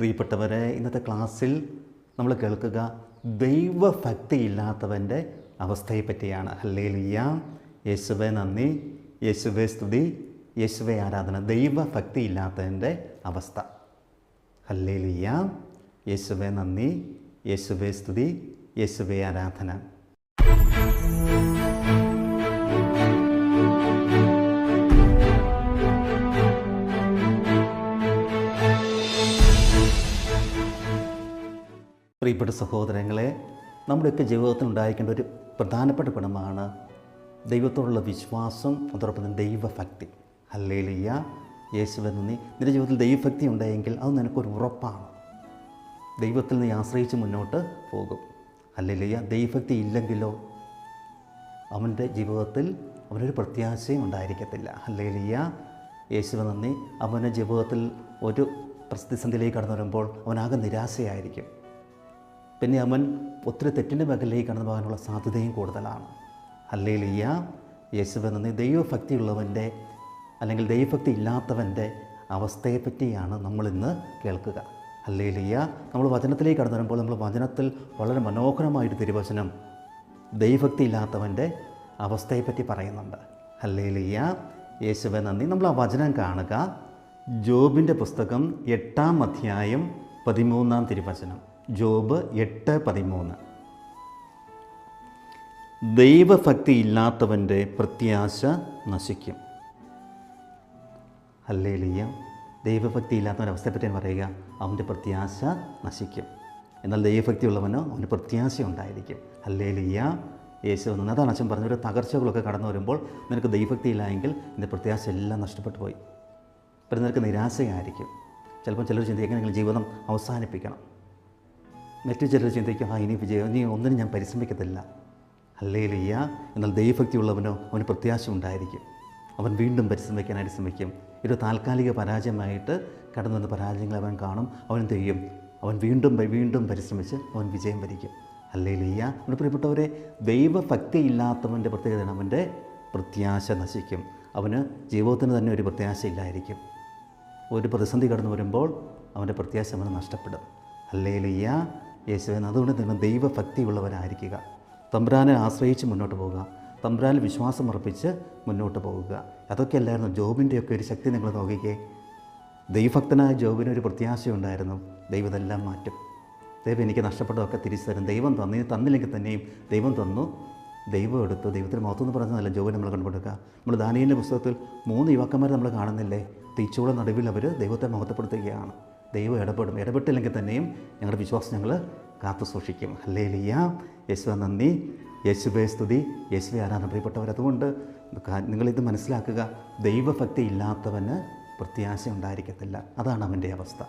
പ്രിയപ്പെട്ടവരെ ഇന്നത്തെ ക്ലാസ്സിൽ നമ്മൾ കേൾക്കുക ദൈവഭക്തി ഇല്ലാത്തവന്റെ അവസ്ഥയെ പറ്റിയാണ് ഹല്ലേലിയ യേശുവെ നന്ദി. യേശുവെ സ്തുതി. യേശുവെ ആരാധന. ദൈവഭക്തി ഇല്ലാത്തതിന്റെ അവസ്ഥ. ഹല്ലേലിയ യേശുവെ നന്ദി. യേശുവെ സ്തുതി. യേശുവെ ആരാധന. പ്രിയപ്പെട്ട സഹോദരങ്ങളെ നമ്മുടെയൊക്കെ ജീവിതത്തിൽ ഉണ്ടായിരിക്കേണ്ട ഒരു പ്രധാനപ്പെട്ട ഗുണമാണ് ദൈവത്തോടുള്ള വിശ്വാസം അതോടൊപ്പം തന്നെ ദൈവഭക്തി. അല്ലേലിയ യേശുവൻ നീ നിന്റെ ജീവിതത്തിൽ ദൈവഭക്തി ഉണ്ടായെങ്കിൽ അത് നിനക്കൊരു ഉറപ്പാണ്. ദൈവത്തിൽ നീ ആശ്രയിച്ച് മുന്നോട്ട് പോകും. അല്ലേലിയ ദൈവഭക്തി ഇല്ലെങ്കിലോ അവന്റെ ജീവിതത്തിൽ അവനൊരു പ്രത്യാശയും ഉണ്ടായിരിക്കത്തില്ല. അല്ലേലിയ യേശുവെ നന്ദി അവന്റെ ജീവിതത്തിൽ ഒരു പ്രതിസന്ധിയിലേക്ക് കടന്നു വരുമ്പോൾ അവനാകെ നിരാശയായിരിക്കും. പിന്നെ അവൻ ഒത്തിരി തെറ്റിന്റെ മേഖലയിലേക്ക് കടന്നു പോകാനുള്ള സാധ്യതയും കൂടുതലാണ്. അല്ലേലിയ യേശുവെന്ന ദൈവഭക്തിയുള്ളവന്റെ അല്ലെങ്കിൽ ദൈവഭക്തി ഇല്ലാത്തവന്റെ അവസ്ഥയെപ്പറ്റിയാണ് നമ്മളിന്ന് കേൾക്കുക. അല്ലേലിയ നമ്മൾ വചനത്തിലേക്ക് കടന്നു വരുമ്പോൾ നമ്മൾ വചനത്തിൽ വളരെ മനോഹരമായിട്ട് തിരുവചനം ദൈവഭക്തി ഇല്ലാത്തവന്റെ അവസ്ഥയെപ്പറ്റി പറയുന്നുണ്ട്. അല്ലേലിയ യേശുവെ നന്ദി. നമ്മൾ ആ വചനം കാണുക. ജോബിന്റെ പുസ്തകം എട്ടാം അധ്യായം പതിമൂന്നാം തിരുവചനം. ജോബ് എട്ട് പതിമൂന്ന്. ദൈവഭക്തി ഇല്ലാത്തവന്റെ പ്രത്യാശ നശിക്കും. അല്ലേ ലിയ ദൈവഭക്തി ഇല്ലാത്തവന്റെ അവസ്ഥയെപ്പറ്റി ഞാൻ പറയുക അവന്റെ പ്രത്യാശ നശിക്കും. എന്നാൽ ദൈവഭക്തി ഉള്ളവനോ അവന് പ്രത്യാശ ഉണ്ടായിരിക്കും. അല്ലേ ലിയ യേശു വന്നു. അതാണ് അച്ഛൻ പറഞ്ഞ ഒരു തകർച്ചകളൊക്കെ കടന്നു വരുമ്പോൾ നിനക്ക് ദൈവഭക്തി ഇല്ലായെങ്കിൽ നിന്റെ പ്രത്യാശ എല്ലാം നഷ്ടപ്പെട്ടു പോയി. പിന്നെ നിനക്ക് നിരാശയായിരിക്കും. ചിലപ്പോൾ ചിലർ ചിന്തിക്കും എങ്ങനെയെങ്കിലും ജീവിതം അവസാനിപ്പിക്കണം? മറ്റു ചിലർ ചിന്തിക്കും ആ ഇനി വിജയം ഇനി ഒന്നിനും ഞാൻ പരിശ്രമിക്കത്തില്ല. ഹല്ലേലിയ എന്നാൽ ദൈവഭക്തിയുള്ളവനോ അവന് പ്രത്യാശ ഉണ്ടായിരിക്കും. അവൻ വീണ്ടും പരിശ്രമിക്കാനായിട്ട് ശ്രമിക്കും. ഒരു താൽക്കാലിക പരാജയമായിട്ട് കടന്നു വന്ന പരാജയങ്ങൾ അവൻ കാണും. അവൻ തെയ്യും അവൻ വീണ്ടും വീണ്ടും പരിശ്രമിച്ച് അവൻ വിജയം വരിക്കും. ഹല്ലേലിയ അവന്റെ പ്രിയപ്പെട്ടവരെ ദൈവഭക്തി ഇല്ലാത്തവന്റെ പ്രത്യേകതയാണ് അവന്റെ പ്രത്യാശ നശിക്കും. അവന് ജീവിതത്തിന് തന്നെ ഒരു പ്രത്യാശ ഇല്ലായിരിക്കും. ഒരു പ്രതിസന്ധി കടന്നു വരുമ്പോൾ അവന്റെ പ്രത്യാശ അവന് നഷ്ടപ്പെടും. ഹല്ലേലിയ യേശുവൻ അതുകൊണ്ട് തന്നെ ദൈവഭക്തിയുള്ളവരായിരിക്കുക. തമ്പ്രാനെ ആശ്രയിച്ച് മുന്നോട്ട് പോവുക. തമ്പ്രാനിൽ വിശ്വാസം അർപ്പിച്ച് മുന്നോട്ട് പോകുക അതൊക്കെയല്ലായിരുന്നു ജോബിന്റെയൊക്കെ ഒരു ശക്തി നിങ്ങൾ നോക്കിക്കേ. ദൈവഭക്തനായ ജോബിന് ഒരു പ്രത്യാശയുണ്ടായിരുന്നു ദൈവം ഇതെല്ലാം മാറ്റും. ദൈവം എനിക്ക് നഷ്ടപ്പെട്ടതൊക്കെ തിരിച്ചു തരും. ദൈവം തന്നു തന്നില്ലെങ്കിൽ തന്നെയും ദൈവം തന്നു. ദൈവം എടുത്തു. ദൈവത്തിന് മഹത്വം പറഞ്ഞതല്ല ജോബിനെ നമ്മൾ കണ്ടുപിടുക്കുക നമ്മൾ ദാനിയലിന്റെ പുസ്തകത്തിൽ മൂന്ന് യുവാക്കന്മാരെ നമ്മൾ കാണുന്നില്ലേ? തീച്ചൂടെ നടുവിൽ അവർ ദൈവത്തെ മഹത്വപ്പെടുത്തുകയാണ്. ദൈവം ഇടപെടും. ഇടപെട്ടില്ലെങ്കിൽ തന്നെയും ഞങ്ങളുടെ വിശ്വാസം ഞങ്ങൾ കാത്തു സൂക്ഷിക്കും. അല്ലേ ലിയ യേശുവ നന്ദി. യേശുബേ സ്തുതി. യേശുവെ ആരാധന പ്രിയപ്പെട്ടവർ അതുകൊണ്ട് നിങ്ങളിത് മനസ്സിലാക്കുക. ദൈവഭക്തി ഇല്ലാത്തവന് പ്രത്യാശ ഉണ്ടായിരിക്കത്തില്ല. അതാണ് അവന്റെ അവസ്ഥ.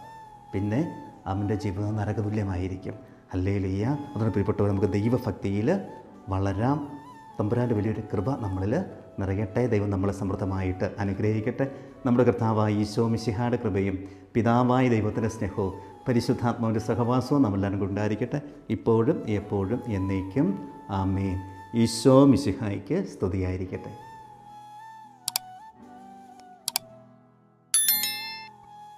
പിന്നെ അവന്റെ ജീവിതം നരകതുല്യമായിരിക്കും. അല്ലേ ലിയ അതുകൊണ്ട് പ്രിയപ്പെട്ടവർ നമുക്ക് ദൈവഭക്തിയിൽ വളരാം. തമ്പുരാന്റെ വലിയൊരു കൃപ നമ്മളിൽ നിറയട്ടെ. ദൈവം നമ്മളെ സമൃദ്ധമായിട്ട് അനുഗ്രഹിക്കട്ടെ. നമ്മുടെ കർത്താവായ ഈശോ മിശിഹായുടെ കൃപയും പിതാവായ ദൈവത്തിന്റെ സ്നേഹവും പരിശുദ്ധാത്മാവിന്റെ സഹവാസവും നമ്മളെല്ലാവരും കൊണ്ടായിരിക്കട്ടെ ഇപ്പോഴും എപ്പോഴും എന്നേക്കും. ആമേൻ. ഈശോ മിശിഹായ്ക്ക് സ്തുതിയായിരിക്കട്ടെ.